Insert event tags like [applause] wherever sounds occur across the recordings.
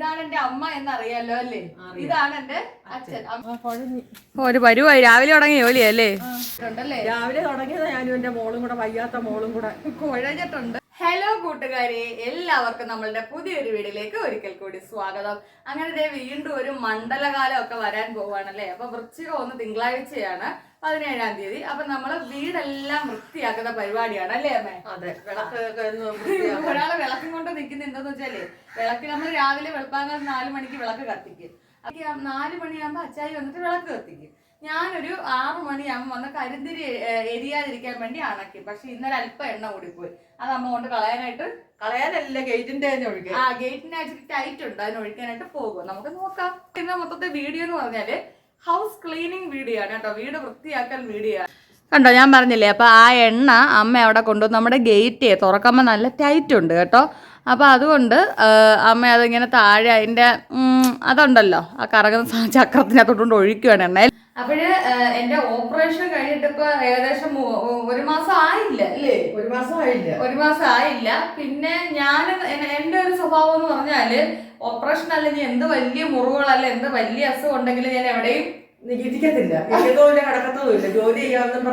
ഇതാണ് എന്റെ അമ്മ എന്നറിയാലോ അല്ലേ? ഇതാണ് എന്റെ അച്ഛൻ. ഒരു പരുവായി രാവിലെ തുടങ്ങിയ ജോലിയല്ലേ ഉണ്ടല്ലേ രാവിലെ തുടങ്ങിയതാ ഞാനും എന്റെ മോളും കൂടെ വയ്യാത്ത മോളും കൂടെ. കുഴഞ്ഞിട്ടുണ്ട്. ഹലോ കൂട്ടുകാരെ. എല്ലാവർക്കും നമ്മളുടെ പുതിയൊരു വീഡിയോയിലേക്ക് ഒരിക്കൽ കൂടി സ്വാഗതം. അങ്ങനെ ദേ വീണ്ടും ഒരു മണ്ഡലകാലം ഒക്കെ വരാൻ പോവാണല്ലേ? അപ്പൊ വൃശ്ചികം ഒന്ന് തിങ്കളാഴ്ചയാണ്. പതിനേഴാം തീയതി. അപ്പൊ നമ്മളെ വീടെല്ലാം വൃത്തിയാക്കുന്ന പരിപാടിയാണ് അല്ലേ അമ്മേ? അതെ വൃത്തിയാക്കാം. ഒരാളെ വിളക്കും കൊണ്ട് നിൽക്കുന്ന എന്താന്ന് വെച്ചാൽ വിളക്ക് നമ്മൾ രാവിലെ വെളുപ്പാങ്കാലം നാല് മണിക്ക് വിളക്ക് കത്തിക്കും. അപ്പൊ നാല് മണിയാകുമ്പോ അച്ചായി വന്നിട്ട് വിളക്ക് കത്തിക്കും. ഞാനൊരു ആറു മണിയാകുമ്പോൾ വന്ന് കരിന്തിരി എരിയാതിരിക്കാൻ വേണ്ടി അണക്കി. പക്ഷെ ഇന്നലെ അല്പം എണ്ണ കൂടിപ്പോയി. അത് അമ്മ കൊണ്ട് കളയാനായിട്ട് കളയാനല്ല ഗേറ്റിന്റെ തന്നെ ഒഴിക്കുക ആ ഗേറ്റിന്റെ ടൈറ്റ് ഉണ്ട്. അതിന് ഒഴിക്കാനായിട്ട് പോകും. നമുക്ക് നോക്കാം. പിന്നെ മൊത്തത്തെ വീഡിയോ എന്ന് പറഞ്ഞാൽ ഹൗസ് ക്ലീനിങ് വീഡിയോ ആണ് കേട്ടോ. വീട് വൃത്തിയാക്കൽ വീഡിയോ കണ്ടോ ഞാൻ പറഞ്ഞില്ലേ അപ്പോൾ ആ എണ്ണ അമ്മ അവിടെ കൊണ്ടുവന്ന് നമ്മുടെ ഗേറ്റ് തുറക്കുമ്പോൾ നല്ല ടൈറ്റ് ഉണ്ട് കേട്ടോ. അപ്പോൾ അതുകൊണ്ട് അമ്മ അതിങ്ങനെ താഴെ അതിന്റെ അതുണ്ടല്ലോ ആ കറങ്ങുന്ന ചക്രത്തിനകത്തോട്ടുകൊണ്ട് ഒഴിക്കുകയാണ് എണ്ണ അപ്പോഴ് എന്റെ ഓപ്പറേഷൻ കഴിഞ്ഞിട്ട് ഇപ്പൊ ഏകദേശം ഒരു മാസം ആയില്ല അല്ലേ? ഒരു മാസം ആയില്ല. ഒരു മാസം ആയില്ല. പിന്നെ ഞാൻ എന്റെ ഒരു സ്വഭാവം എന്ന് പറഞ്ഞാൽ ഓപ്പറേഷൻ അല്ലെങ്കിൽ എന്ത് വലിയ മുറിവുകളല്ല എന്ത് വലിയ അസുഖം ഉണ്ടെങ്കിലും ഞാൻ എവിടെയും നികിതിക്കത്തില്ല കിടക്കത്തതുമില്ല ജോലി ചെയ്യാമെന്നും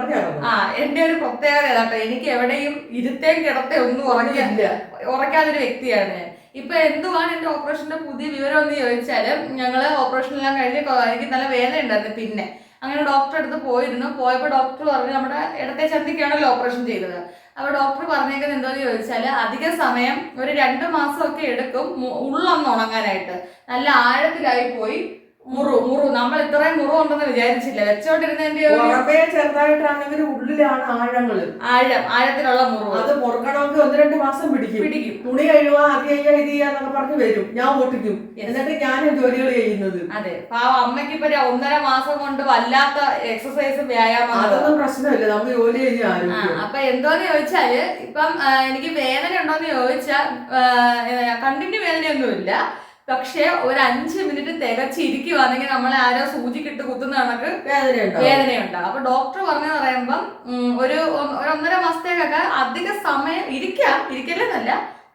ആ എന്റെ ഒരു പ്രത്യേകത കേട്ടോ എനിക്ക് എവിടെയും ഇരുത്തേം കിടത്തേ ഒന്നും ഉറങ്ങില്ല ഉറക്കാതൊരു ഉറക്കാത്തൊരു വ്യക്തിയാണ് ഞാൻ. ഇപ്പൊ എന്തുവാണ് എന്റെ ഓപ്പറേഷന്റെ പുതിയ വിവരം എന്ന് ചോദിച്ചാൽ ഞങ്ങൾ ഓപ്പറേഷൻ എല്ലാം കഴിഞ്ഞ് എനിക്ക് നല്ല വേദന ഉണ്ടായിരുന്നു പിന്നെ. അങ്ങനെ ഡോക്ടറെ അടുത്ത് പോയിരുന്നു. പോയപ്പോൾ ഡോക്ടർ പറഞ്ഞു നമ്മുടെ ഇടത്തെ ചന്തിക്കാണല്ലോ ഓപ്പറേഷൻ ചെയ്തത്. അപ്പൊ ഡോക്ടർ പറഞ്ഞേക്കുന്നത് എന്താന്ന് ചോദിച്ചാൽ അധിക സമയം ഒരു രണ്ട് മാസമൊക്കെ എടുക്കും ഉള്ളൊന്ന് ഉണങ്ങാനായിട്ട്. നല്ല ആഴത്തിലായി പോയി. മുറു മുറു. നമ്മൾ ഇത്രയും മുറു ഉണ്ടെന്ന് വിചാരിച്ചില്ല. വെച്ചോണ്ടിരുന്നതിന്റെ പുറമേ ചെറുതായിട്ടാണെങ്കിൽ ഉള്ളിലാണ് ആഴങ്ങൾ. ആഴം ആഴത്തിലുള്ള മുറു. അത് മുറുക്കണമെങ്കിൽ ഒന്ന് രണ്ട് മാസം പിടിക്കും. പിടിക്കും. തുണി കഴിയുക അത് ചെയ്യുക ഇത് ചെയ്യാന്നൊക്കെ പറഞ്ഞ് വരും. ഞാൻ ഓട്ടിക്കും. എന്നിട്ട് ഞാനും ജോലികൾ ചെയ്യുന്നത്. അതെ. പാവ അമ്മയ്ക്ക് ഇപ്പൊ ഒന്നര മാസം കൊണ്ട് വല്ലാത്ത എക്സസൈസും വ്യായാമം അതൊന്നും പ്രശ്നമില്ല. നമുക്ക് ജോലി ചെയ്യാൻ അപ്പൊ എന്തോന്ന് ചോദിച്ചാൽ ഇപ്പം എനിക്ക് വേദന ഉണ്ടോന്ന് ചോദിച്ചാൽ കണ്ടിന്യൂ വേദനയൊന്നുമില്ല. പക്ഷെ ഒരു അഞ്ച് മിനിറ്റ് തികച്ചിരിക്കുവാണെങ്കിൽ നമ്മളെ ആരോ സൂചിക്കിട്ട് കുത്തുന്ന കണക്ക് വേദനയുണ്ടോ വേദനയുണ്ടാവും. അപ്പൊ ഡോക്ടർ പറഞ്ഞു പറയുമ്പം ഒരു ഒന്നര മാസത്തേക്കൊക്കെ അധിക സമയം ഇരിക്കാം ഇരിക്കലെന്നല്ല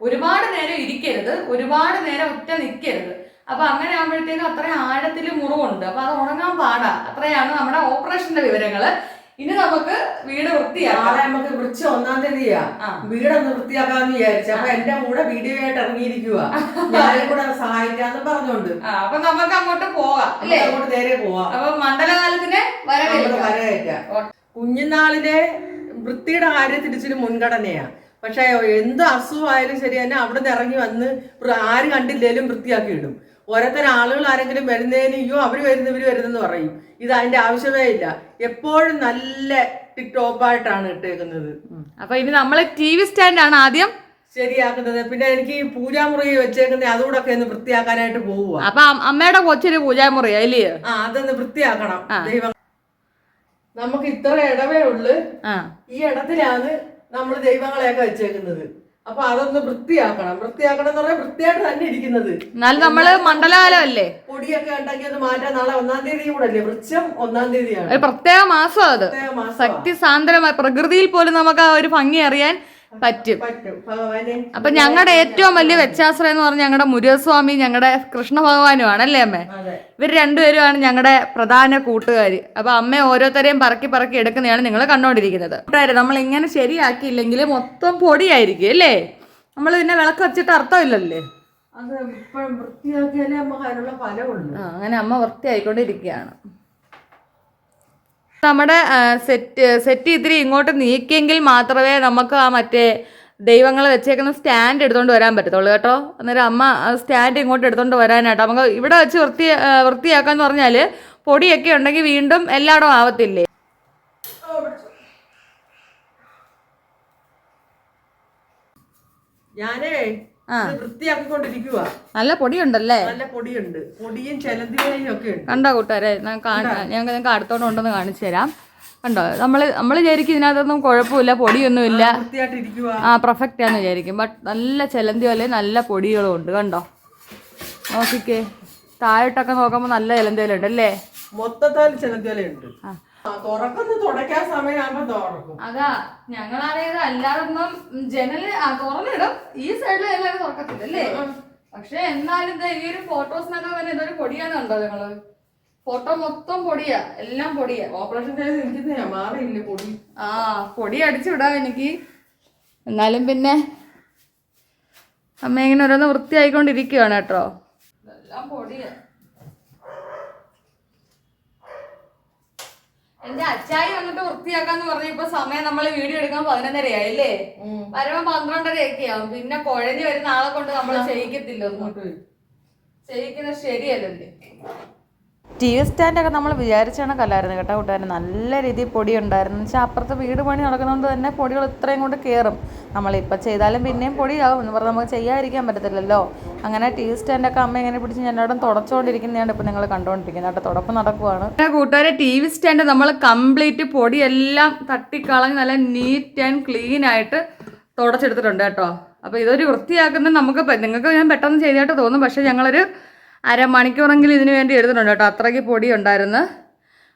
ഒരുപാട് നേരം ഇരിക്കരുത് ഒരുപാട് നേരം ഒറ്റ നിൽക്കരുത് അപ്പൊ അങ്ങനെ ആകുമ്പോഴത്തേക്കും അത്രയും ആഴത്തിൽ മുറിവുണ്ട്. അപ്പൊ അത് ഉണങ്ങാൻ പാടാ. അത്രയാണ് നമ്മുടെ ഓപ്പറേഷന്റെ വിവരങ്ങൾ. ഇനി നമുക്ക് വീട് വൃത്തിയാക്കാം. നാളെ നമുക്ക് വിളിച്ച ഒന്നാം തീയതിയാ. വീടൊന്ന് വൃത്തിയാക്കാന്ന് വിചാരിച്ചു. അപ്പൊ എന്റെ കൂടെ വീഡിയോ ആയിട്ട് ഇറങ്ങിയിരിക്കുക ഞാനും കൂടെ സഹായിക്കാന്ന് പറഞ്ഞോണ്ട്. അപ്പൊ നമുക്ക് അങ്ങോട്ട് പോകാം അല്ലേ? അങ്ങോട്ട് നേരെ പോവാം. അപ്പൊ മണ്ഡലകാലത്തിന് വരവേറ്റ കുഞ്ഞുനാളിലെ വൃത്തിയുടെ കാര്യത്തിൽ ഇച്ചിരി മുൻഗണനയാ. പക്ഷെ എന്ത് അസുഖമായാലും ശരി തന്നെ അവിടെ നിന്ന് ഇറങ്ങി വന്ന് ആര് കണ്ടില്ലേലും വൃത്തിയാക്കി ഇടും. ഓരോരുത്തർ ആളുകൾ ആരെങ്കിലും വരുന്നതിന് അയ്യോ അവർ വരുന്നു ഇവർ വരുന്നെന്ന് പറയും. ഇത് അതിന്റെ ആവശ്യമേ ഇല്ല. എപ്പോഴും നല്ല ടിക്ടോപ്പായിട്ടാണ് ഇട്ടേക്കുന്നത്. അപ്പൊ ഇനി നമ്മളെ ടി വി സ്റ്റാൻഡാണ് ആദ്യം. ശരിയാക്കുന്നത്. പിന്നെ എനിക്ക് ഈ പൂജാമുറി വെച്ചേക്കുന്ന അതുകൂടെ ഒക്കെ ഒന്ന് വൃത്തിയാക്കാനായിട്ട് പോവുക അപ്പൊ അമ്മയുടെ കൊച്ചൊരു പൂജാമുറിയാ ഇല്ലയോ ആ അതൊന്ന് വൃത്തിയാക്കണം. ദൈവം നമുക്ക് ഇത്ര ഇടവേ ഉള്ളു. ഈ ഇടത്തിലാണ് നമ്മൾ ദൈവങ്ങളെയൊക്കെ വെച്ചേക്കുന്നത്. അപ്പൊ അതൊന്ന് വൃത്തിയാക്കണം. വൃത്തിയാക്കണം എന്ന് പറഞ്ഞാൽ വൃത്തിയായിട്ട് തന്നെ ഇരിക്കുന്നത്. എന്നാലും നമ്മൾ മണ്ഡലകാലമല്ലേ പൊടിയൊക്കെ ഉണ്ടാക്കി അത് മാറ്റാൻ നാളെ ഒന്നാം തീയതി കൂടെ അല്ലേ? വൃക്ഷം ഒന്നാം തീയതിയാണ്. ഒരു പ്രത്യേക മാസം അത്. ശക്തി സാന്ദ്രമായ പ്രകൃതിയിൽ പോലും നമുക്ക് ആ ഒരു ഭംഗി അറിയാൻ പറ്റും. അപ്പൊ ഞങ്ങളുടെ ഏറ്റവും വലിയ വ്യത്യാസം എന്ന് പറഞ്ഞാൽ ഞങ്ങളുടെ മുരുകസ്വാമി ഞങ്ങളുടെ കൃഷ്ണ ഭഗവാനുമാണ് അല്ലേ അമ്മേ ഇവർ രണ്ടുപേരുമാണ് ഞങ്ങളുടെ പ്രധാന കൂട്ടുകാർ അപ്പൊ അമ്മ ഓരോരുത്തരെയും പറക്കി പറക്കി എടുക്കുന്നതാണ് നിങ്ങൾ കണ്ടോണ്ടിരിക്കുന്നത്. കൂട്ടുകാരെ നമ്മൾ ഇങ്ങനെ ശരിയാക്കിയില്ലെങ്കിൽ മൊത്തം പൊടിയായിരിക്കും അല്ലേ? നമ്മൾ പിന്നെ വിളക്ക് വെച്ചിട്ട് അർത്ഥമില്ലല്ലേ? അങ്ങനെ അമ്മ വൃത്തിയായിക്കൊണ്ടിരിക്കുകയാണ്. നമ്മുടെ സെറ്റ് സെറ്റ് ഇത്തിരി ഇങ്ങോട്ട് നീക്കിയെങ്കിൽ മാത്രമേ നമുക്ക് ആ മറ്റേ ദൈവങ്ങൾ വെച്ചേക്കുന്ന സ്റ്റാൻഡ് എടുത്തുകൊണ്ട് വരാൻ പറ്റത്തുള്ളൂ കേട്ടോ. അന്നേരം അമ്മ സ്റ്റാൻഡ് ഇങ്ങോട്ട് എടുത്തുകൊണ്ട് വരാനായിട്ട് നമുക്ക് ഇവിടെ വെച്ച് വൃത്തി വൃത്തിയാക്കാന്ന് പറഞ്ഞാൽ പൊടിയൊക്കെ ഉണ്ടെങ്കിൽ വീണ്ടും എല്ലായിടവും ആവത്തില്ലേ? ഞാനേ വൃത്തിയാക്കിക്കൊണ്ടിരിക്കുക നല്ല പൊടിയുണ്ടല്ലേ? നല്ല പൊടിയുണ്ട്. പൊടിയും ചെലന്തിയും ഒക്കെ ഉണ്ട്. കണ്ടോ കൂട്ടുകാരെ? ഞാൻ നിങ്ങൾക്ക് അടുത്തോണ്ട് ഉണ്ടെന്ന് കാണിച്ചു തരാം. കണ്ടോ? നമ്മൾ നമ്മൾ വിചാരിക്കും ഇതിനകത്തൊന്നും കുഴപ്പമില്ല പൊടിയൊന്നുമില്ല. ഇല്ല ആ പെർഫെക്റ്റ് ആണെന്ന് വിചാരിക്കും. ബട്ട് നല്ല ചെലന്തി പോലെ നല്ല പൊടികളും ഉണ്ട്. കണ്ടോ? നോക്കിക്കേ. താഴോട്ടൊക്കെ നോക്കുമ്പോൾ നല്ല ചെലന്തി വല ഉണ്ട് അല്ലേ? മൊത്തത്തിൽ ഉണ്ട്. ആ. തുറക്കുന്ന തുടയ്ക്കാൻ സമയമാകുമ്പോ തുറക്കും. അതാ ഞങ്ങളാണേത് അല്ലാതൊന്നും ജനൽ തുറന്നിടും. ഈ സൈഡിൽ എല്ലാവരും തുറക്കത്തില്ല അല്ലേ? പക്ഷെ എന്നാലും ഈ ഒരു ഫോട്ടോസിനൊക്കെ തന്നെ ഇതൊരു പൊടിയാന്നുണ്ടോ നിങ്ങൾ? ഫോട്ടോ മൊത്തം പൊടിയാ എല്ലാം പൊടിയാ. ഓപ്പറേഷൻ ചെയ്ത് മാറിയില്ല പൊടി? ആ പൊടി അടിച്ചു വിടാം എനിക്ക്. എന്നാലും പിന്നെ അമ്മ ഇങ്ങനെ ഓരോന്ന് വൃത്തിയായിക്കൊണ്ടിരിക്കുകയാണ് കേട്ടോ. എല്ലാം പൊടിയാ. എന്റെ അച്ചായി വന്നിട്ട് വൃത്തിയാക്കാന്ന് പറഞ്ഞ ഇപ്പൊ സമയം നമ്മൾ വീഡിയോ എടുക്കാൻ പതിനൊന്നരയായി അല്ലേ വരുമ്പോ പന്ത്രണ്ടരയൊക്കെ ആവും പിന്നെ കുഴഞ്ഞു വരുന്ന ആളെ കൊണ്ട് നമ്മൾ ചെയ്യിക്കത്തില്ല ഒന്നും. ചെയ്യിക്കുന്നത് ശരിയല്ലല്ലേ. ടി വി സ്റ്റാൻഡൊക്കെ നമ്മൾ വിചാരിച്ച കണക്കല്ലായിരുന്നു കേട്ടോ കൂട്ടുകാരൻ നല്ല രീതിയിൽ പൊടി ഉണ്ടായിരുന്നു എന്ന് വെച്ചാൽ അപ്പുറത്ത് വീട് പണി നടക്കുന്നതുകൊണ്ട് തന്നെ പൊടികൾ ഇത്രയും കൊണ്ട് കയറും നമ്മളിപ്പോൾ ചെയ്താലും പിന്നെയും പൊടിയാവും. എന്ന് പറഞ്ഞാൽ നമുക്ക് ചെയ്യാതിരിക്കാൻ പറ്റത്തില്ലല്ലോ. അങ്ങനെ ടി വി സ്റ്റാൻഡൊക്കെ അമ്മ ഇങ്ങനെ പിടിച്ച് ഞാനവിടെ തുടച്ചുകൊണ്ടിരിക്കുന്നതാണ് ഇപ്പോൾ നിങ്ങൾ കണ്ടുകൊണ്ടിരിക്കുന്നത് കേട്ടോ തുടപ്പ് നടക്കുവാണ്. കൂട്ടുകാരെ ടി വി സ്റ്റാൻഡ് നമ്മൾ കംപ്ലീറ്റ് പൊടിയെല്ലാം തട്ടിക്കളഞ്ഞ് നല്ല നീറ്റ് ആൻഡ് ക്ലീൻ ആയിട്ട് തുടച്ചെടുത്തിട്ടുണ്ട് കേട്ടോ. അപ്പോൾ ഇതൊരു വൃത്തിയാക്കുന്ന നമുക്ക് നിങ്ങൾക്ക് ഞാൻ പെട്ടെന്ന് ചെയ്തതായിട്ട് തോന്നും. പക്ഷേ ഞങ്ങളൊരു അരമണിക്കൂറെങ്കിലും ഇതിന് വേണ്ടി എടുത്തിട്ടുണ്ട് കേട്ടോ. അത്രയ്ക്ക് പൊടി ഉണ്ടായിരുന്നു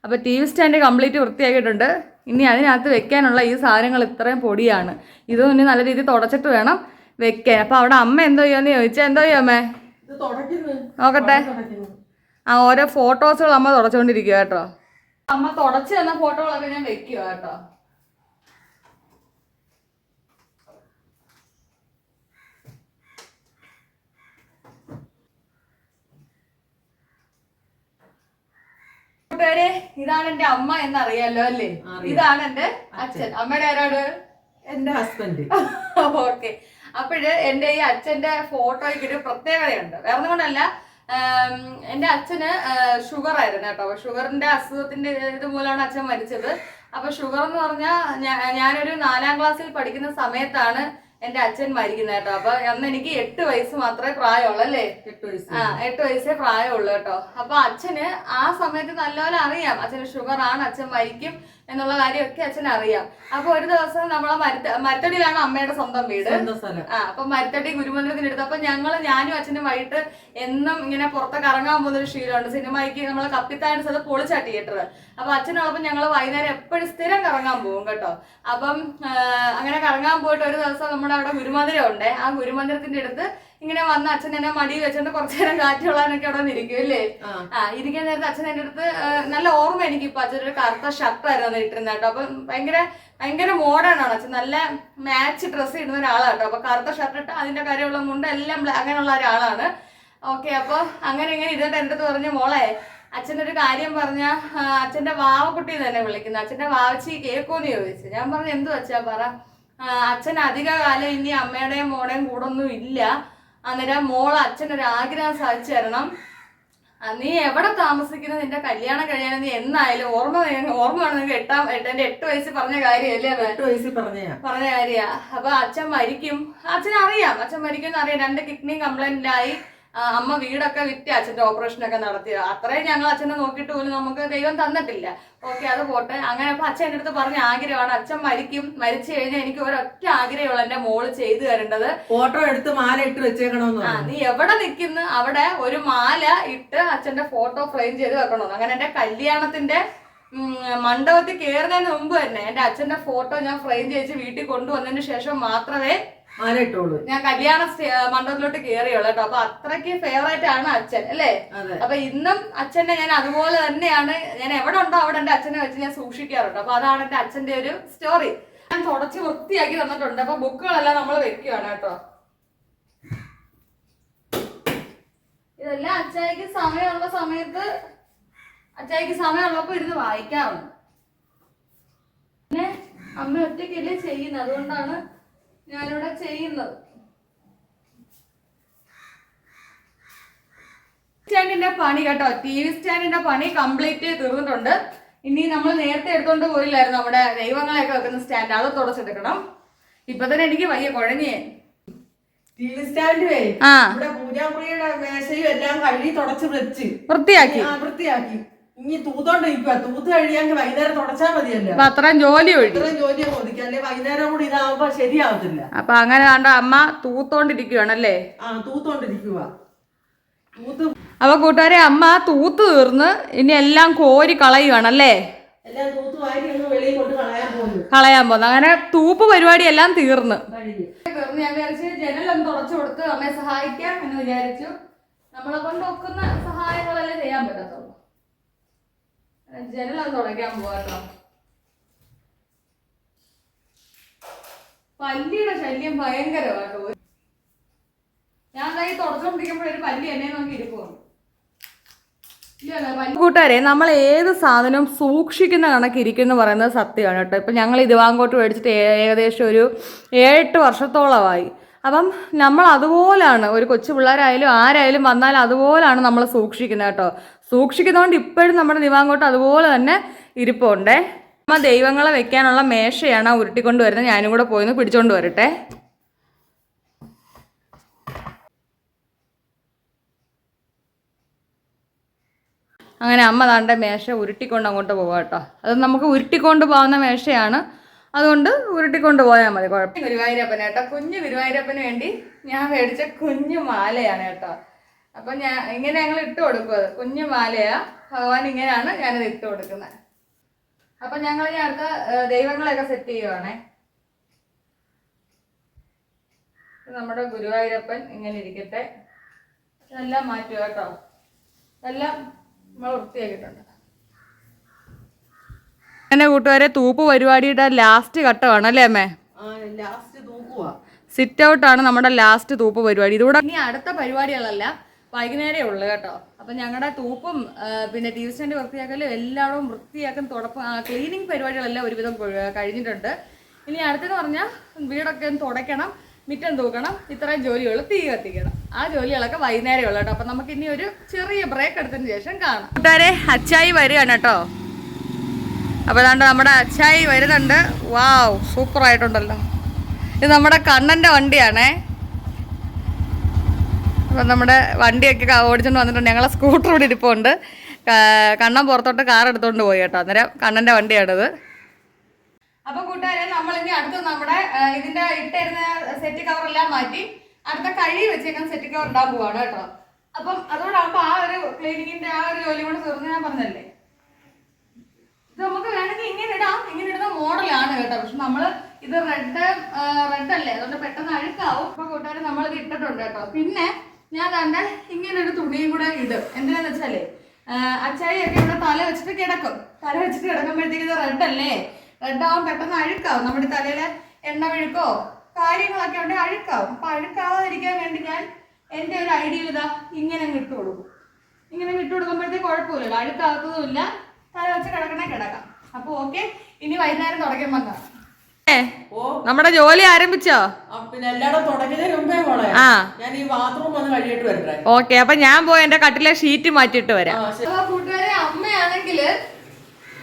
അപ്പോൾ ടി വി സ്റ്റാൻഡ് കംപ്ലീറ്റ് വൃത്തിയാക്കിയിട്ടുണ്ട്. ഇനി അതിനകത്ത് വെക്കാനുള്ള ഈ സാധനങ്ങൾ ഇത്രയും പൊടിയാണ്. ഇതും ഇനി നല്ല രീതിയിൽ തുടച്ചിട്ട് വേണം വെക്കാൻ. അപ്പോൾ അവിടെ അമ്മ എന്തോ ചെയ്യുമെന്ന് ചോദിച്ചാൽ എന്തോ ചെയ്യാമേ അമ്മേ? നോക്കട്ടെ. ആ ഓരോ ഫോട്ടോസുകൾ അമ്മ തുടച്ചുകൊണ്ടിരിക്കുക കേട്ടോ. അമ്മ തുടച്ചു തന്ന ഫോട്ടോകളൊക്കെ ഞാൻ വെക്കുക കേട്ടോ. കൂട്ടുകാരെ ഇതാണ് എന്റെ അമ്മ എന്ന് അറിയാലോ അല്ലേ ഇതാണ് എന്റെ അച്ഛൻ. അമ്മയുടെ ആരാണ്? എന്റെ ഹസ്ബൻഡ് ഓക്കെ [laughs] അപ്പോഴ് എന്റെ ഈ അച്ഛന്റെ ഫോട്ടോയ്ക്ക് ഒരു പ്രത്യേകതയുണ്ട്. വേറെ കൊണ്ടല്ല. എന്റെ അച്ഛന് ഷുഗർ ആയിരുന്നു കേട്ടോ. അപ്പൊ ഷുഗറിന്റെ അസുഖത്തിന്റെ ഇത് മൂലമാണ് അച്ഛൻ മരിച്ചത്. അപ്പൊ ഷുഗർ എന്ന് പറഞ്ഞാൽ ഞാനൊരു നാലാം ക്ലാസ്സിൽ പഠിക്കുന്ന സമയത്താണ് എന്റെ അച്ഛൻ മരിക്കുന്ന കേട്ടോ. അപ്പൊ അന്ന് എനിക്ക് എട്ട് വയസ്സ് മാത്രമേ പ്രായമുള്ളൂ അല്ലേ? എട്ട് വയസ്സ്. ആ എട്ട് വയസ്സേ പ്രായമുള്ളൂ കേട്ടോ. അപ്പൊ അച്ഛന് ആ സമയത്ത് നല്ലപോലെ അറിയാം. അച്ഛന് ഷുഗർ ആണ് അച്ഛൻ മരിക്കും. എന്നുള്ള കാര്യമൊക്കെ അച്ഛൻ അറിയാം. അപ്പൊ ഒരു ദിവസം നമ്മളെ മരത്ത മരത്തടിയിലാണ് അമ്മയുടെ സ്വന്തം വീട്. ആ അപ്പൊ മരത്തടി ഗുരുമന്ദിരത്തിന്റെ അടുത്ത് അപ്പൊ ഞങ്ങൾ ഞാനും അച്ഛനും വൈകിട്ട് എന്നും ഇങ്ങനെ പുറത്തൊക്കെ ഇറങ്ങാൻ പോകുന്ന ഒരു ശീലമുണ്ട്. സിനിമയ്ക്ക് നമ്മളെ കപ്പിത്താൻ സ്ഥലത്ത് പൊളിച്ചാ തിയേറ്റർ അപ്പൊ അച്ഛനോടൊപ്പം ഞങ്ങൾ വൈകുന്നേരം എപ്പോഴും സ്ഥിരം കറങ്ങാൻ പോകും കേട്ടോ. അപ്പം അങ്ങനെ കറങ്ങാൻ പോയിട്ട് ഒരു ദിവസം നമ്മുടെ അവിടെ ഗുരുമന്ദിരം ഉണ്ട്. ആ ഗുരുമന്ദിരത്തിന്റെ അടുത്ത് ഇങ്ങനെ വന്ന അച്ഛൻ എന്നെ മടിയിൽ വെച്ചോണ്ട് കുറച്ചു നേരം കാറ്റ് കൊള്ളാനൊക്കെ അവിടെ ഇരിക്കും അല്ലേ ആ. ഇരിക്കാൻ നേരത്തെ അച്ഛൻ എന്റെ അടുത്ത് നല്ല ഓർമ്മ എനിക്ക് ഇപ്പൊ അച്ഛൻ ഒരു കറുത്ത ഷർട്ടായിരുന്നു ഇട്ടിരുന്ന കേട്ടോ. അപ്പൊ ഭയങ്കര ഭയങ്കര മോഡേൺ ആണ് അച്ഛൻ. നല്ല മാച്ച് ഡ്രസ്സ് ഇടുന്ന ഒരാളാണ് കേട്ടോ. അപ്പൊ കറുത്ത ഷർട്ട് ഇട്ട് അതിന്റെ കാര്യമുള്ള മുണ്ട് എല്ലാം അങ്ങനെയുള്ള ഒരാളാണ്. ഓക്കെ അപ്പൊ അങ്ങനെ ഇങ്ങനെ ഇരുന്നിട്ട് എന്റെ അടുത്ത് പറഞ്ഞു മോളെ അച്ഛന്റെ ഒരു കാര്യം പറഞ്ഞ അച്ഛന്റെ വാവക്കുട്ടി തന്നെ വിളിക്കുന്നത് അച്ഛന്റെ വാവച്ചി കേൾക്കുമെന്ന് ചോദിച്ചു. ഞാൻ പറഞ്ഞു എന്തു വച്ചാ പറ? അച്ഛൻ അധിക കാലം ഇനി അമ്മയുടെയും മോടെയും കൂടെ ഒന്നും ഇല്ല. അന്നേരം മോൾ അച്ഛനൊരു ആഗ്രഹം സാധിച്ചു തരണം. നീ എവിടെ താമസിക്കുന്നത് നിന്റെ കല്യാണം കഴിയാൻ നീ എന്നായാലും ഓർമ്മ ഓർമ്മ വേണമെങ്കിൽ എട്ടാം എട്ടെന്റെ എട്ട് വയസ്സിൽ പറഞ്ഞ കാര്യമല്ലേ? എട്ട് വയസ്സിൽ പറഞ്ഞയാ. പറഞ്ഞ കാര്യ അപ്പൊ അച്ഛൻ മരിക്കും. അച്ഛൻ അറിയാം അച്ഛൻ മരിക്കും അറിയാം. രണ്ട് കിഡ്നി കംപ്ലൈന്റിലായി അമ്മ വീടൊക്കെ വിറ്റ് അച്ഛന്റെ ഓപ്പറേഷൻ ഒക്കെ നടത്തി. അത്രയും ഞങ്ങൾ അച്ഛനെ നോക്കിയിട്ട് പോലും നമുക്ക് ദൈവം തന്നിട്ടില്ല. ഓക്കെ അത് പോട്ടെ. അങ്ങനെ അപ്പൊ അച്ഛൻ എന്റെ അടുത്ത് പറഞ്ഞ ആഗ്രഹമാണ്. അച്ഛൻ മരിക്കും. മരിച്ചു കഴിഞ്ഞാൽ എനിക്ക് ഒരൊറ്റ ആഗ്രഹമുള്ള എന്റെ മോൾ ചെയ്തു തരേണ്ടത്. ഫോട്ടോ എടുത്ത് മാല ഇട്ട് വെച്ചേക്കണമെന്ന് ആ നീ എവിടെ നിൽക്കുന്നു? അവിടെ ഒരു മാല ഇട്ട് അച്ഛന്റെ ഫോട്ടോ ഫ്രെയിം ചെയ്ത് വെക്കണമെന്ന് അങ്ങനെ എന്റെ കല്യാണത്തിന്റെ മണ്ഡപത്തിൽ കയറുന്നതിന് മുമ്പ് തന്നെ എന്റെ അച്ഛന്റെ ഫോട്ടോ ഞാൻ ഫ്രെയിം ചെയ്ത് വീട്ടിൽ കൊണ്ടുവന്നതിന് ശേഷം മാത്രമേ ഞാൻ കല്യാണ മണ്ഡലത്തിലോട്ട് മണ്ഡപത്തിലോട്ട് കയറിയുള്ളൂ കേട്ടോ. അപ്പൊ അത്രയ്ക്ക് ഫേവറേറ്റ് ആണ് അച്ഛൻ അല്ലേ? അപ്പൊ ഇന്നും അച്ഛനെ ഞാൻ അതുപോലെ തന്നെയാണ് ഞാൻ എവിടെ ഉണ്ടോ അവിടെ എന്റെ അച്ഛനെ വെച്ച് ഞാൻ സൂക്ഷിക്കാറുണ്ട്. അപ്പൊ അതാണ് എന്റെ അച്ഛന്റെ ഒരു സ്റ്റോറി. ഞാൻ തുടച്ച് വൃത്തിയാക്കി തന്നിട്ടുണ്ട്. അപ്പൊ ബുക്കുകളെല്ലാം നമ്മൾ വെക്കുകയാണ് കേട്ടോ. ഇതെല്ലാം അച്ചായിക്ക് സമയമുള്ള സമയത്ത് അച്ചായിക്ക് സമയമുള്ളപ്പോ ഇരുന്ന് വായിക്കാറുണ്ട്. പിന്നെ അമ്മ ഒറ്റയ്ക്കല്ലേ ചെയ്യുന്നത്? അതുകൊണ്ടാണ് ഞാനിവിടെ ചെയ്യുന്നത്. സ്റ്റാൻഡിന്റെ പണി കേട്ടോ. ടി വി സ്റ്റാൻഡിന്റെ പണി കംപ്ലീറ്റ് തീർന്നിട്ടുണ്ട്. ഇനി നമ്മൾ നേരത്തെ എടുത്തോണ്ട് പോയില്ലായിരുന്നു നമ്മുടെ ദൈവങ്ങളെയൊക്കെ വെക്കുന്ന സ്റ്റാൻഡ്. അത് തുടച്ചെടുക്കണം. ഇപ്പൊ തന്നെ എനിക്ക് വയ്യ കുഴഞ്ഞേ. ടി വി സ്റ്റാൻഡുവേ ഇവിടെ പൂജാമുറിയുടെ മേശയും എല്ലാം കഴുകി തുടച്ച് വെച്ച്. വൃത്തിയാക്കി. ആ വൃത്തിയാക്കി. ഇനി തൂത്തോണ്ടിരിക്കുക തൂത്ത് കഴിയാമെങ്കിൽ വൈകുന്നേരം തുടച്ചാൽ മതിയല്ലോ. അത്രയും ജോലി ഒഴിക്കും ഇത്രയും ജോലിയെ ഒതുക്കി. അല്ലെ വൈകുന്നേരം കൂടി ഇതാവുമ്പോ ശരിയാവത്തില്ല. അപ്പൊ അങ്ങനെ കണ്ട അമ്മ തൂത്തോണ്ടിരിക്കുവാണല്ലേ? ആ തൂത്തോണ്ടിരിക്കുക തൂത്ത് അപ്പൊ കൂട്ടുകാരെ അമ്മ തൂത്ത് തീർന്ന് ഇനി എല്ലാം കോരി കളയുവാണല്ലേ? എല്ലാം തൂത്ത് വാരി ഒന്ന് വെളിയിൽ കൊണ്ട് കളയാൻ പോകുന്നു. കളയാൻ പോകുന്നത് അങ്ങനെ തൂപ്പ് പരിപാടി എല്ലാം തീർന്ന്. കഴിഞ്ഞു. ഞാൻ വിചാരിച്ചു ജനലൊന്ന് തുടച്ചു കൊടുത്ത് അമ്മയെ സഹായിക്കാം എന്ന് വിചാരിച്ചു. നമ്മളെ കൊണ്ട് ഒക്കുന്ന സഹായങ്ങളല്ലേ ചെയ്യാൻ പറ്റത്തുള്ളൂ. ജനലൊന്ന് തുടയ്ക്കാൻ പോവാട്ടോ പല്ലിയുടെ ശല്യം ഭയങ്കരമാട്ടോ ഞാൻ കൈ തുടച്ചോണ്ടിരിക്കുമ്പോഴൊരു പല്ലി എന്നെ നോക്കി ഇരിക്കുവാണ് കൂട്ടുകാരെ നമ്മൾ ഏത് സാധനവും സൂക്ഷിക്കുന്ന കണക്ക് പറയുന്നത് സത്യമാണ് കേട്ടോ. ഇപ്പം ഞങ്ങൾ ഇതുവാങ്കോട്ട് മേടിച്ചിട്ട് ഏകദേശം ഒരു ഏഴെട്ട് വർഷത്തോളമായി. അപ്പം നമ്മൾ അതുപോലാണ് ഒരു കൊച്ചു പിള്ളേരായാലും ആരായാലും വന്നാൽ അതുപോലാണ് നമ്മൾ സൂക്ഷിക്കുന്നത് കേട്ടോ. സൂക്ഷിക്കുന്നതുകൊണ്ട് ഇപ്പോഴും നമ്മുടെ ദിവാങ്കോട്ട് അതുപോലെ തന്നെ ഇരിപ്പുണ്ടേ. അമ്മ ദൈവങ്ങളെ വെക്കാനുള്ള മേശയാണ് ആ ഉരുട്ടിക്കൊണ്ട് വരുന്നത് ഞാനും കൂടെ പോയിന്ന് പിടിച്ചോണ്ട് വരട്ടെ. അങ്ങനെ അമ്മ താണ്ട മേശ ഉരുട്ടിക്കൊണ്ട് അങ്ങോട്ട് പോവാ കേട്ടോ അത് നമുക്ക് ഉരുട്ടിക്കൊണ്ട് പോകുന്ന മേശയാണ്. അതുകൊണ്ട് ഉരുട്ടിക്കൊണ്ട് പോയാൽ മതി. കുഴപ്പം ഗുരുവായൂരപ്പൻ കേട്ടോ കുഞ്ഞു ഗുരുവായൂരപ്പന് വേണ്ടി ഞാൻ മേടിച്ച കുഞ്ഞു മാലയാണ് കേട്ടോ. അപ്പൊ ഞാൻ ഇങ്ങനെ ഞങ്ങൾ ഇട്ട് കൊടുക്കും അത്. കുഞ്ഞു മാലയാ. ഭഗവാൻ ഇങ്ങനെയാണ് ഞാനത് ഇട്ട് കൊടുക്കുന്നത്. അപ്പൊ ഞങ്ങൾ ഈ അടുത്ത ദൈവങ്ങളെയൊക്കെ സെറ്റ് ചെയ്യുവാണേ. നമ്മുടെ ഗുരുവായൂരപ്പൻ ഇങ്ങനെ ഇരിക്കട്ടെ. എല്ലാം മാറ്റുക കേട്ടോ. എല്ലാം നമ്മൾ വൃത്തിയാക്കിയിട്ടുണ്ട്. എന്നെ കൂട്ടുകാരെ തൂപ്പ് പരിപാടിയുടെ ലാസ്റ്റ് ഘട്ടമാണ് അല്ലേ അമ്മേ? ആ ലാസ്റ്റ് ആണ് സിറ്റ് നമ്മുടെ ലാസ്റ്റ് തൂപ്പ് പരിപാടി. ഇതുകൂടെ ഇനി അടുത്ത പരിപാടികളല്ല. വൈകുന്നേരമേ ഉള്ളു കേട്ടോ. അപ്പം ഞങ്ങളുടെ തൂപ്പും പിന്നെ ടി വി സ്റ്റാൻഡ് വൃത്തിയാക്കലും എല്ലായിടവും വൃത്തിയാക്കും തുടപ്പം ക്ലീനിങ് പരിപാടികളെല്ലാം ഒരുവിധം കഴിഞ്ഞിട്ടുണ്ട്. ഇനി അടുത്തെന്ന് പറഞ്ഞാൽ വീടൊക്കെ ഒന്ന് തുടയ്ക്കണം മിറ്റം തൂക്കണം ഇത്രയും ജോലികൾ തീ കത്തിക്കണം. ആ ജോലികളൊക്കെ വൈകുന്നേരം ഉള്ളൂ കേട്ടോ. അപ്പം നമുക്ക് ഇനി ഒരു ചെറിയ ബ്രേക്ക് എടുത്തതിന് ശേഷം കാണാം. കൂട്ടുകാരെ അച്ചായി വരികയാണ് കേട്ടോ. അപ്പോൾ അതാണ്ട് നമ്മുടെ അച്ചായി വരുന്നുണ്ട്. വാവ് സൂപ്പറായിട്ടുണ്ടല്ലോ ഇത് നമ്മുടെ കണ്ണന്റെ വണ്ടിയാണേ. അപ്പം നമ്മുടെ വണ്ടിയൊക്കെ ഓടിച്ചുകൊണ്ട് വന്നിട്ടുണ്ട്. ഞങ്ങളെ സ്കൂട്ടർ ഇവിടെ ഇരിപ്പുണ്ട്. കണ്ണൻ പുറത്തോട്ട് കാർ എടുത്തുകൊണ്ട് പോയി കേട്ടോ. അന്നേരം കണ്ണന്റെ വണ്ടിയാണിത്. അപ്പൊ കൂട്ടുകാരെ നമ്മൾ ഇനി അടുത്ത് നമ്മുടെ ഇതിന്റെ ഇട്ടിരുന്ന സെറ്റ് കവർ എല്ലാം മാറ്റി അടുത്ത കഴി വെച്ചേക്കാൻ സെറ്റ് കവർ ഇടാൻ പോവാണ് കേട്ടോ. അപ്പം അതോടാകുമ്പോ ആ ഒരു ക്ലീനിങ്ങിന്റെ ആ ഒരു ജോലി കൂടെ തീർന്ന് ഞാൻ പറഞ്ഞല്ലേ ഇത് നമുക്ക് വേണമെങ്കിൽ ഇങ്ങനെ ഇടാം. ഇങ്ങനെ ഇടുന്ന മോഡലാണ് കേട്ടോ. പക്ഷെ നമ്മൾ ഇത് റെഡ് റെഡ് അല്ലേ. അതുകൊണ്ട് പെട്ടെന്ന് അഴുക്കാവും. അപ്പൊ കൂട്ടുകാരെ നമ്മൾ ഇത് ഇട്ടിട്ടുണ്ട് കേട്ടോ. പിന്നെ ഞാൻ കണ്ട ഇങ്ങനെ ഒരു തുണിയും കൂടെ ഇടും. എന്തിനാന്ന് വെച്ചാലേ അച്ചായിയൊക്കെ ഇവിടെ തല വെച്ചിട്ട് കിടക്കും. തല വെച്ചിട്ട് കിടക്കുമ്പോഴത്തേക്ക് ഇത് റെഡ് അല്ലേ? റെഡ് പെട്ടെന്ന് അഴുക്കാവും. നമ്മുടെ തലയിലെ എണ്ണ വിഴുക്കോ കാര്യങ്ങളൊക്കെ ഉണ്ടെങ്കിൽ അഴുക്കാവും. അപ്പൊ അഴുക്കാവാതിരിക്കാൻ വേണ്ടി ഞാൻ എന്റെ ഒരു ഐഡിയ ഇതാ ഇങ്ങനെ ഇട്ട് കൊടുക്കും. ഇങ്ങനെ ഇട്ട് കൊടുക്കുമ്പോഴത്തേക്ക് കുഴപ്പമില്ലല്ലോ. അഴുക്കാകത്തതുമില്ല തല വെച്ച് കിടക്കണേ കിടക്കാം. അപ്പൊ ഓക്കെ ഇനി വൈകുന്നേരം തുടങ്ങുമ്പോൾ ഓ നമ്മുടെ ജോലി ആരംഭിച്ചോ? ആ, ഓക്കെ അപ്പൊ ഞാൻ പോയി എന്റെ കട്ടിലെ ഷീറ്റ് മാറ്റിട്ട് വരാം. കൂട്ടുകാരെ അമ്മയാണെങ്കിൽ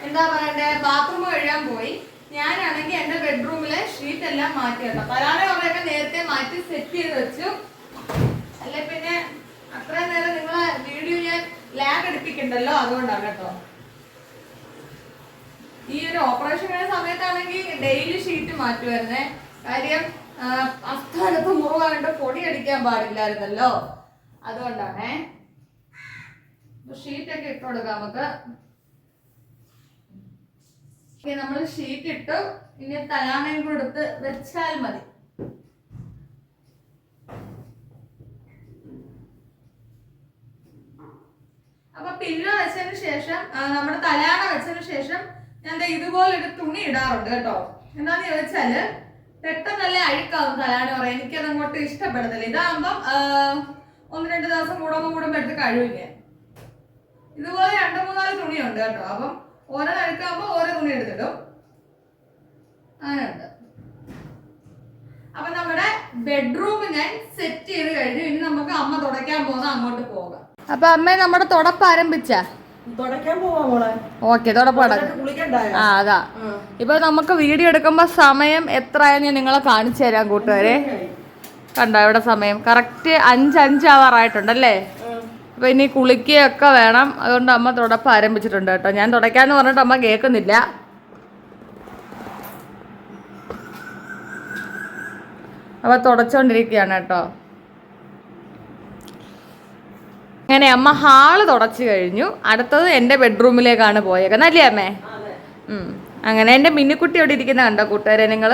എന്താ പറയണ്ടേ ബാത്റൂം കഴുകാൻ പോയി. ഞാനാണെങ്കിൽ എന്റെ ബെഡ്റൂമിലെ ഷീറ്റ് എല്ലാം മാറ്റി കേട്ടോ പലാന കുറെയൊക്കെ നേരത്തെ മാറ്റി സെറ്റ് ചെയ്ത് വെച്ചു. അല്ലെ പിന്നെ അത്രയും നേരം നിങ്ങളെ വീഡിയോ ഞാൻ ലാഗ് എടുപ്പിക്കണ്ടല്ലോ അതുകൊണ്ടാണ് കേട്ടോ. ഈ ഒരു ഓപ്പറേഷൻ കഴിഞ്ഞ സമയത്താണെങ്കിൽ ഡെയിലി ഷീറ്റ് മാറ്റുമായിരുന്നേ. കാര്യം അസ്ഥാനത്ത് മുറിവായിട്ട് പൊടി അടിക്കാൻ പാടില്ലായിരുന്നല്ലോ. അതുകൊണ്ടാണേ. ഷീറ്റ് ഒക്കെ ഇട്ട് കൊടുക്കാം നമുക്ക്. നമ്മൾ ഷീറ്റ് ഇട്ടു. ഇനി തലാണയും കൂടെ എടുത്ത് വെച്ചാൽ മതി. അപ്പൊ പില്ലോ വെച്ചതിന് ശേഷം നമ്മുടെ തലാണ വെച്ചതിന് ശേഷം ഞാൻ ഇതുപോലെ ഒരു തുണി ഇടാറുണ്ട് കേട്ടോ. എന്താന്ന് ചോദിച്ചാൽ പെട്ടെന്നല്ലേ അഴുക്കാവും തലാണ പറയാം എനിക്കത് അങ്ങോട്ട് ഇഷ്ടപ്പെടുന്നില്ല. ഇതാകുമ്പം ഒന്ന് രണ്ട് ദിവസം കൂടുമ്പോ കൂടുമ്പോ എടുത്ത് കഴിവില്ല ഇതുപോലെ രണ്ട് മൂന്നാൽ തുണിയുണ്ട് കേട്ടോ. അപ്പം ഓരോ അഴുക്കാവുമ്പോ ഓരോ തുണി എടുത്തിടും. അങ്ങനെയുണ്ട്. അപ്പൊ നമ്മുടെ ബെഡ്റൂം ഞാൻ സെറ്റ് ചെയ്ത് കഴിഞ്ഞു. ഇനി നമുക്ക് അമ്മ തുടയ്ക്കാൻ പോകുന്ന അങ്ങോട്ട് പോകാം. അപ്പൊ അമ്മ നമ്മുടെ തുടപ്പ് ആരംഭിച്ച? ഓക്കെ ആ അതാ. ഇപ്പൊ നമുക്ക് വീഡിയോ എടുക്കുമ്പോ സമയം എത്രയാന്ന് ഞാൻ നിങ്ങളെ കാണിച്ചു തരാം കൂട്ടുകാരെ. കണ്ടോ ഇവിടെ സമയം. കറക്റ്റ് അഞ്ച് അഞ്ചാവാറായിട്ടുണ്ടല്ലേ അല്ലേ? അപ്പൊ ഇനി കുളിക്കുകയൊക്കെ വേണം. അതുകൊണ്ട് അമ്മ തുടപ്പ് ആരംഭിച്ചിട്ടുണ്ട് കേട്ടോ. ഞാൻ തുടയ്ക്കാന്ന് പറഞ്ഞിട്ട് അമ്മ കേൾക്കുന്നില്ല. അപ്പൊ തുടച്ചോണ്ടിരിക്കുകയാണ് കേട്ടോ. അങ്ങനെ അമ്മ ഹാൾ തുടച്ചു കഴിഞ്ഞു. അടുത്തത് എന്റെ ബെഡ്റൂമിലേക്കാണ് പോയേക്കുന്നത് അല്ലേ അമ്മേ. അങ്ങനെ എന്റെ മിന്നുക്കുട്ടി അവിടെ ഇരിക്കുന്ന കണ്ടോ കൂട്ടുകാരെ നിങ്ങൾ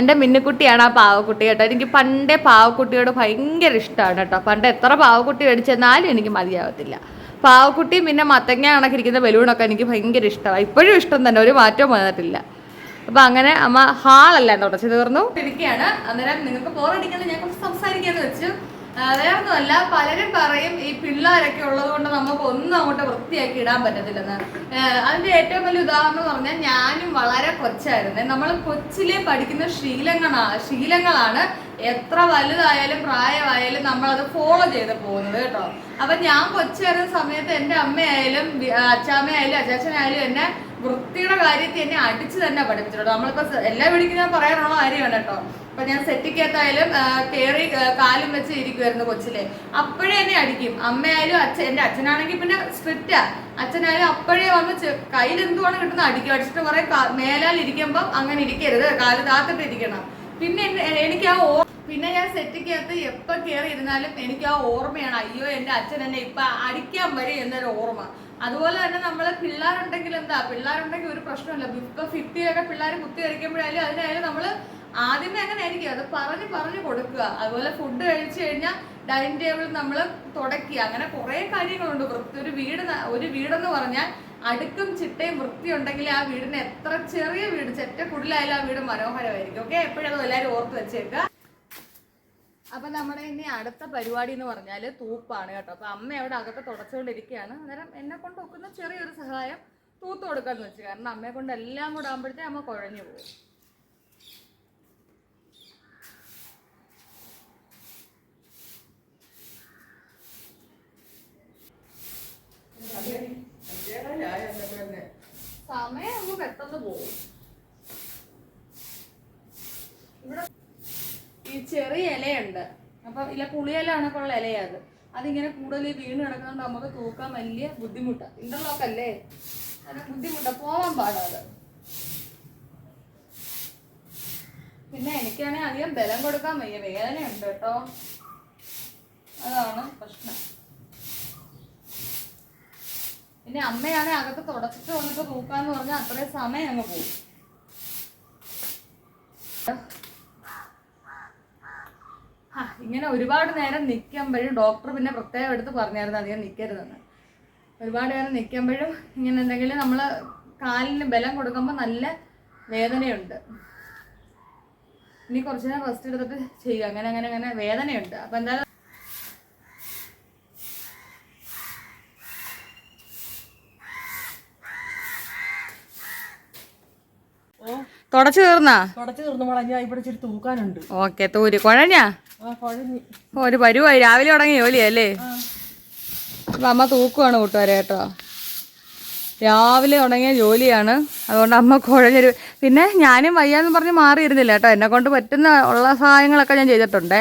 എന്റെ മിന്നുക്കുട്ടിയാണ് ആ പാവക്കുട്ടി കേട്ടോ. എനിക്ക് പണ്ടേ പാവക്കുട്ടിയോട് ഭയങ്കര ഇഷ്ടമാണ് കേട്ടോ. പണ്ട് എത്ര പാവക്കുട്ടി മേടിച്ചെന്നാലും എനിക്ക് മതിയാവത്തില്ല. പാവക്കുട്ടിയും പിന്നെ മത്തങ്ങ കണക്കിരിക്കുന്ന ബലൂണൊക്കെ എനിക്ക് ഭയങ്കര ഇഷ്ടമാണ്. ഇപ്പോഴും ഇഷ്ടം തന്നെ ഒരു മാറ്റവും വന്നിട്ടില്ല. അപ്പൊ അങ്ങനെ അമ്മ ഹാളെല്ലാം തുടച്ചു തീർന്നു. ഇരിക്കുകയാണ്. അന്നേരം നിങ്ങൾക്ക് ബോറടിക്കാതെ ഞാൻ കുറച്ച് സംസാരിക്കാന്ന് വെച്ചു. വേറൊന്നുമല്ല പലരും പറയും ഈ പിള്ളേരൊക്കെ ഉള്ളത് കൊണ്ട് നമുക്ക് ഒന്നും അങ്ങോട്ട് വൃത്തിയാക്കി ഇടാൻ പറ്റത്തില്ലെന്ന്. അതിന്റെ ഏറ്റവും വലിയ ഉദാഹരണം എന്ന് പറഞ്ഞാൽ ഞാനും വളരെ കൊച്ചായിരുന്നു. നമ്മൾ കൊച്ചിലെ പഠിക്കുന്ന ശീലങ്ങളാ ശീലങ്ങളാണ് എത്ര വലുതായാലും പ്രായമായാലും നമ്മളത് ഫോളോ ചെയ്ത് പോകുന്നത് കേട്ടോ. അപ്പൊ ഞാൻ കൊച്ചായിരുന്ന സമയത്ത് എന്റെ അമ്മയായാലും അച്ചാമ്മയായാലും അച്ചാച്ചനായാലും എന്നെ വൃത്തിയുടെ കാര്യത്തിൽ എന്നെ അടിച്ചു തന്നെ പഠിപ്പിച്ചിട്ടുണ്ടോ. നമ്മളിപ്പോ എല്ലാ ഞാൻ പറയാനുള്ള കാര്യമാണ് കേട്ടോ. ഇപ്പൊ ഞാൻ സെറ്റിക്കകത്തായാലും കയറി കാലും വെച്ച് ഇരിക്കുമായിരുന്നു കൊച്ചിലെ. അപ്പോഴേ എന്നെ അടിക്കും. അമ്മയായാലും അച്ഛൻ എന്റെ അച്ഛനാണെങ്കിൽ പിന്നെ സ്ട്രിക്റ്റാ അച്ഛനായാലും അപ്പോഴേ വന്ന് കയ്യിൽ എന്തുവാണ് കിട്ടുന്നത് അടിക്കും. അടിച്ചിട്ട് കുറെ മേലാൽ ഇരിക്കുമ്പോൾ അങ്ങനെ ഇരിക്കരുത്. കാൽ താത്തിട്ട് ഇരിക്കണം. പിന്നെ എനിക്ക് ആ ഓ പിന്നെ ഞാൻ സെറ്റിക്കകത്ത് എപ്പൊ കയറി ഇരുന്നാലും എനിക്ക് ആ ഓർമ്മയാണ് അയ്യോ എന്റെ അച്ഛൻ എന്നെ ഇപ്പൊ അടിക്കാൻ വരെ എന്നൊരു ഓർമ്മ. അതുപോലെ തന്നെ നമ്മൾ പിള്ളേരുണ്ടെങ്കിൽ എന്താ? പിള്ളേരുണ്ടെങ്കിൽ ഒരു പ്രശ്നമില്ല ഇപ്പൊ ഫിഫ്റ്റിയിലൊക്കെ പിള്ളേർ കുത്തി കഴിക്കുമ്പോഴായാലും അതിനായാലും നമ്മൾ ആദ്യമേ അങ്ങനെ ആയിരിക്കും അത് പറഞ്ഞ് പറഞ്ഞു കൊടുക്കുക. അതുപോലെ ഫുഡ് കഴിച്ചു കഴിഞ്ഞാൽ ഡൈനിങ് ടേബിൾ നമ്മൾ തുടക്കി അങ്ങനെ കുറേ കാര്യങ്ങളുണ്ട്. വൃത്തി ഒരു വീട് ഒരു വീടെന്ന് പറഞ്ഞാൽ അടുക്കും ചിട്ടയും വൃത്തി ഉണ്ടെങ്കിൽ ആ വീടിന് എത്ര ചെറിയ വീട് ചെറ്റക്കുടിലായാലും ആ വീട് മനോഹരമായിരിക്കും. ഓക്കെ എപ്പോഴും അത് എല്ലാവരും ഓർത്ത് വെച്ചേക്കുക. അപ്പൊ നമ്മുടെ ഇനി അടുത്ത പരിപാടി എന്ന് പറഞ്ഞാൽ തൂപ്പാണ് കേട്ടോ. അപ്പൊ അമ്മ അവിടെ അകത്ത് തുടച്ചുകൊണ്ടിരിക്കുകയാണ്. അന്നേരം എന്നെ കൊണ്ട് ഒക്കുന്ന ചെറിയൊരു സഹായം തൂത്ത് കൊടുക്കാന്ന് വെച്ചു. കാരണം അമ്മയെ കൊണ്ട് എല്ലാം കൂടെ ആകുമ്പോഴത്തേ അമ്മ കുഴഞ്ഞു പോകും. സമയം പെട്ടെന്ന് പോകും ഇവിടെ ഈ ചെറിയ ഇലയുണ്ട്. അപ്പൊ ഇല പുളിയില കണക്കുള്ള ഇലയാ അത്. അതിങ്ങനെ കൂടുതൽ വീണ് കിടക്കുന്നതുകൊണ്ട് നമുക്ക് തൂക്കാൻ വലിയ ബുദ്ധിമുട്ടാണ് ഇന്റർലോക്ക് അല്ലേ? ബുദ്ധിമുട്ടാ. പോവാൻ പാടാത് പിന്നെ എനിക്കാണെങ്കിൽ അധികം ബലം കൊടുക്കാൻ വയ്യ. വേദനയുണ്ട് കേട്ടോ. അതാണ് പ്രശ്നം. പിന്നെ അമ്മയാണെ അകത്ത് തുടച്ചിട്ട് വന്നിട്ട് തൂക്കാന്ന് പറഞ്ഞാൽ അത്രയും സമയം അങ്ങ് പോകും ഇങ്ങനെ ഒരുപാട് നേരം നിൽക്കുമ്പോഴും ഡോക്ടർ പിന്നെ പ്രത്യേകം എടുത്ത് പറഞ്ഞായിരുന്നു അധികം നിൽക്കരുതെന്ന് ഒരുപാട് നേരം നിൽക്കുമ്പോഴും ഇങ്ങനെ എന്തെങ്കിലും നമ്മൾ കാലിന് ബലം കൊടുക്കുമ്പോൾ നല്ല വേദനയുണ്ട്. ഇനി കുറച്ച് നേരം റെസ്റ്റ് എടുത്തിട്ട് ചെയ്യുക. അങ്ങനെ അങ്ങനെ അങ്ങനെ വേദനയുണ്ട്. അപ്പം എന്തായാലും തുടച്ചു തീർന്നാ? തുടച്ചു തീർന്നു മോളെ. ഞാൻ ഇവിടെ ഇച്ചിരി തൂക്കാനുണ്ട്. ഓക്കെ തൂര്. കുഴഞ്ഞാ? ഒരു പരുവായി. രാവിലെ തുടങ്ങി ജോലിയല്ലേ അല്ലേ? അമ്മ തൂക്കുവാണ് കൂട്ടുകാരെ കേട്ടോ. രാവിലെ തുടങ്ങിയ ജോലിയാണ്. അതുകൊണ്ട് അമ്മ കുഴഞ്ഞൊരു പിന്നെ ഞാനും വയ്യാന്ന് പറഞ്ഞ് മാറിയിരുന്നില്ല കേട്ടോ. എന്നെ കൊണ്ട് പറ്റുന്ന ഉള്ള സഹായങ്ങളൊക്കെ ഞാൻ ചെയ്തിട്ടുണ്ടേ.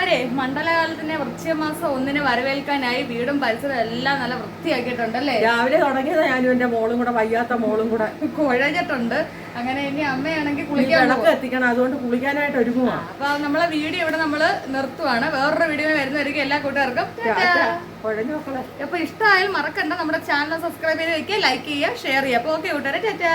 അരെ മണ്ഡലകാലത്തിന്റെ വൃക്ഷമാസം ഒന്നിന് വരവേൽക്കാനായി വീടും പരിസരവും എല്ലാം നല്ല വൃത്തിയാക്കിയിട്ടുണ്ട് അല്ലേ? രാവിലെ തുടങ്ങിയതാ ഞാനും എന്റെ മോളും കൂടെ വയ്യാത്ത മോളും കൂടെ. കുഴഞ്ഞിട്ടുണ്ട്. അങ്ങനെ ഇനി അമ്മയാണെങ്കിൽ കുളിക്കാൻ എത്തിക്കണം അതുകൊണ്ട് കുളിക്കാനായിട്ട് ഒരുങ്ങുവാ. അപ്പൊ നമ്മളെ വീഡിയോ ഇവിടെ നമ്മൾ നിർത്തുവാണ്. വേറൊരു വീഡിയോ വരുന്നവരിക്കും എല്ലാ കൂട്ടുകാർക്കും. അപ്പൊ ഇഷ്ടമായാലും മറക്കണ്ട നമ്മുടെ ചാനൽ സബ്സ്ക്രൈബ് ചെയ്ത് വെക്കുക ലൈക്ക് ചെയ്യുക ഷെയർ ചെയ്യുക. അപ്പൊ ഓക്കെ കൂട്ടുകാരെ ടാറ്റാ